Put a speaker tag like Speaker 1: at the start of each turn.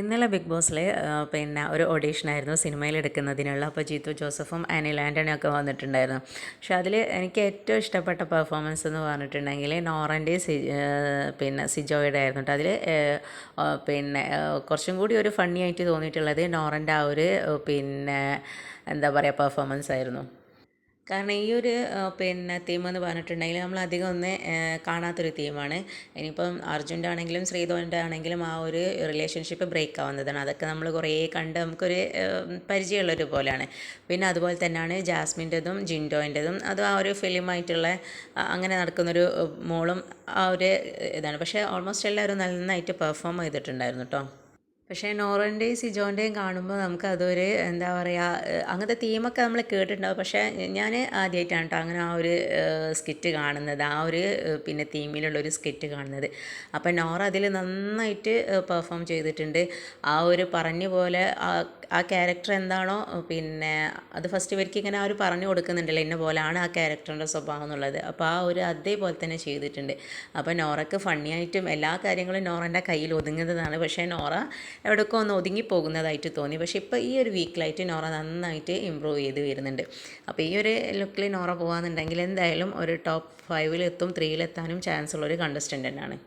Speaker 1: ഇന്നലെ ബിഗ് ബോസിലെ പിന്നെ ഒരു ഓഡീഷനായിരുന്നു സിനിമയിൽ എടുക്കുന്നതിനുള്ള. അപ്പോൾ ജീത്തു ജോസഫും ആനി ആന്റണിയും ഒക്കെ വന്നിട്ടുണ്ടായിരുന്നു. പക്ഷെ അതിൽ എനിക്ക് ഏറ്റവും ഇഷ്ടപ്പെട്ട പെർഫോമൻസ് എന്ന് പറഞ്ഞിട്ടുണ്ടെങ്കിൽ നോറന്റെയും സി പിന്നെ സിജോയുടെ ആയിരുന്നു കേട്ടോ അതിൽ പിന്നെ കുറച്ചും കൂടി ഒരു ഫണ്ണി ആയിട്ട് തോന്നിയിട്ടുള്ളത് നോറന്റെ ആ ഒരു പിന്നെ എന്താ പറയുക പെർഫോമൻസ് ആയിരുന്നു. കാരണം ഈ ഒരു പിന്നെ തീം എന്ന് പറഞ്ഞിട്ടുണ്ടെങ്കിൽ നമ്മൾ അധികം ഒന്ന് കാണാത്തൊരു തീമാണ് ഇനിയിപ്പം അർജുന്റെ ആണെങ്കിലും ശ്രീധോന്റെ ആണെങ്കിലും ആ ഒരു റിലേഷൻഷിപ്പ് ബ്രേക്ക് ആവുന്നതാണ്. അതൊക്കെ നമ്മൾ കുറേ കണ്ട് നമുക്കൊരു പരിചയമുള്ളൊരു പോലെയാണ്. പിന്നെ അതുപോലെ തന്നെയാണ് ജാസ്മിന്റെതും ജിൻഡോന്റെതും. അതും ആ ഒരു ഫിലിമായിട്ടുള്ള അങ്ങനെ നടക്കുന്നൊരു മോളും ആ ഒരു ഇതാണ്. പക്ഷേ ഓൾമോസ്റ്റ് എല്ലാവരും നന്നായിട്ട് പെർഫോം ചെയ്തിട്ടുണ്ടായിരുന്നു കേട്ടോ പക്ഷേ നോറന്റെയും സിജോന്റെയും കാണുമ്പോൾ നമുക്ക് അതൊരു എന്താ പറയുക അങ്ങനത്തെ തീമൊക്കെ നമ്മൾ കേട്ടിട്ടുണ്ടാവും. പക്ഷേ ഞാൻ ആദ്യമായിട്ടാണ് കേട്ടോ അങ്ങനെ ആ ഒരു സ്കിറ്റ് കാണുന്നത്. ആ ഒരു പിന്നെ തീമിലുള്ള ഒരു സ്കിറ്റ് കാണുന്നത്. അപ്പം നോറ അതിൽ നന്നായിട്ട് പെർഫോം ചെയ്തിട്ടുണ്ട്. ആ ഒരു പറഞ്ഞ പോലെ ആ ക്യാരക്ടർ എന്താണോ പിന്നെ അത് ഫസ്റ്റ് ഇവർക്ക് ഇങ്ങനെ ആ ഒരു പറഞ്ഞു കൊടുക്കുന്നുണ്ടല്ലോ ഇന്ന പോലെയാണ് ആ ക്യാരക്ടറിന്റെ സ്വഭാവം എന്നുള്ളത്. അപ്പോൾ ആ ഒരു അതേപോലെ തന്നെ ചെയ്തിട്ടുണ്ട്. അപ്പോൾ നോറയ്ക്ക് ഫണ്ണിയായിട്ടും എല്ലാ കാര്യങ്ങളും നോറന്റെ കയ്യിൽ ഒതുങ്ങുന്നതാണ്. പക്ഷേ നോറ എവിടെയൊക്കെ ഒന്ന് ഒതുങ്ങി പോകുന്നതായിട്ട് തോന്നി. പക്ഷേ ഇപ്പോൾ ഈ ഒരു വീക്കിലായിട്ട് നോറ നന്നായിട്ട് ഇമ്പ്രൂവ് ചെയ്ത് വരുന്നുണ്ട്. അപ്പോൾ ഈ ഒരു ലുക്കിൽ നോറ പോകുകയെന്നുണ്ടെങ്കിൽ എന്തായാലും ഒരു ടോപ്പ് ഫൈവിലെത്തും ത്രീയിലെത്താനും ചാൻസ് ഉള്ളൊരു കണ്ടസ്റ്റന്റ് തന്നെയാണ്.